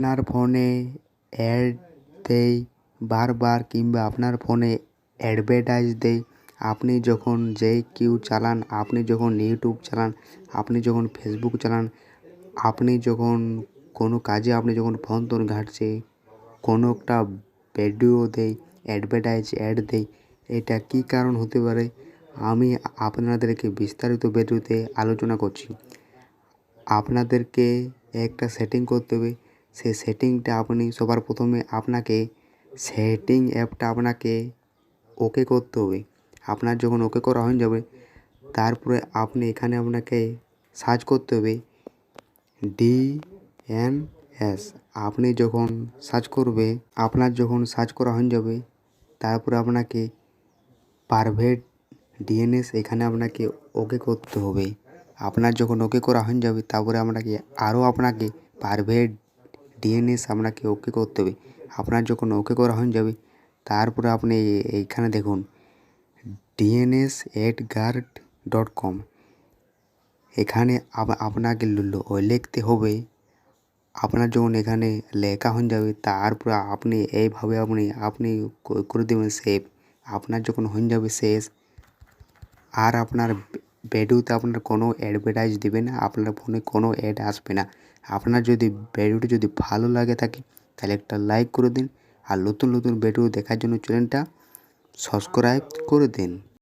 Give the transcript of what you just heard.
আপনার ফোনে অ্যাড দেয় বারবার কিংবা আপনার ফোনে অ্যাডভার্টাইজ দেয় আপনি যখন যে কেউ চালান, আপনি যখন ইউটিউব চালান, আপনি যখন ফেসবুক চালান, আপনি যখন কোনো কাজে আপনি যখন ফোন টোন ঘাঁটছে কোনো একটা ভিডিও দেয় অ্যাডভার্টাইজ অ্যাড দেয় এটা কী কারণ হতে পারে? আমি আপনাদেরকে বিস্তারিত ভিডিওতে আলোচনা করছি। আপনাদেরকে একটা সেটিং করতে হবে। সেই সেটিংটা আপনি সবার প্রথমে আপনাকে সেটিং অ্যাপটা আপনাকে ওকে করতে হবে। আপনার যখন ওকে করা হয়ে যাবে, তারপরে আপনি এখানে আপনাকে সার্চ করতে হবে ডি এন এস আপনি যখন সার্চ করবে, আপনার যখন সার্চ করা হয়ে যাবে, তারপরে আপনাকে প্রাইভেট ডিএনএস এখানে আপনাকে ওকে করতে হবে। আপনার যখন ওকে করা হয়ে যাবে, তারপরে আপনাকে আরও আপনাকে প্রাইভেট ডিএনএস আপনাকে ওকে করতে হবে। আপনার যখন ওকে করা হয়ে যাবে, তারপরে আপনি এইখানে দেখুন DNS at guard dot com এখানে আপনাকে লিখতে হবে, আপনার যখন এখানে লেখা হয়ে যাবে, তারপরে আপনি এইভাবে আপনি আপনি করে দেবেন সেভ আপনার যখন হয়ে যাবে শেষ, আর আপনার ভিডিওতে আপনার কোনো অ্যাডভার্টাইজ দেবে না, আপনার ফোনে কোনো অ্যাড আসবে না। আপনার যদি ভিডিওটি যদি ভালো লাগে থাকে, তাহলে একটা লাইক করে দিন। আর নতুন নতুন ভিডিও দেখার জন্য চ্যানেলটা সাবস্ক্রাইব করে দিন।